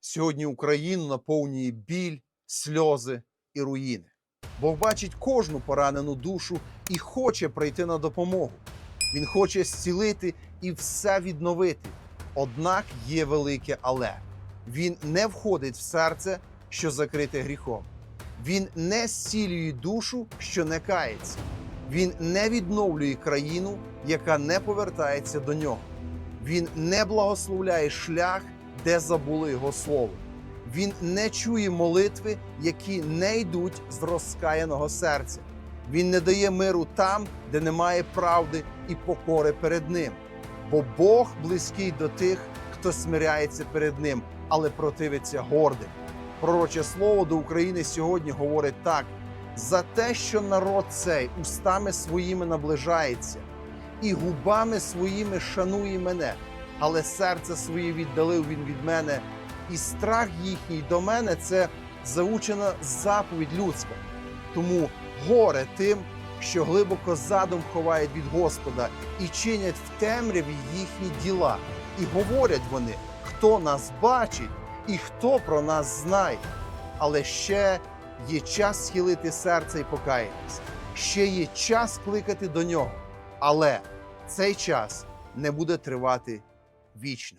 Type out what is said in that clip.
Сьогодні Україну наповнює біль, сльози і руїни. Бог бачить кожну поранену душу і хоче прийти на допомогу. Він хоче зцілити і все відновити. Однак є велике але. Він не входить в серце, що закрите гріхом. Він не зцілює душу, що не кається. Він не відновлює країну, яка не повертається до нього. Він не благословляє шлях, де забули його слово. Він не чує молитви, які не йдуть з розкаяного серця. Він не дає миру там, де немає правди і покори перед ним. Бо Бог близький до тих, хто смиряється перед ним, але противиться гордим. Пророче слово до України сьогодні говорить так: за те, що народ цей устами своїми наближається, і губами своїми шанує мене, але серце своє віддалив він від мене, і страх їхній до мене це заучена заповідь людська. Тому горе тим, що глибоко задум ховають від Господа і чинять в темряві їхні діла. І говорять вони, хто нас бачить і хто про нас знає. Але ще є час схилити серце і покаятися. Ще є час кликати до нього. Але цей час не буде тривати вічно.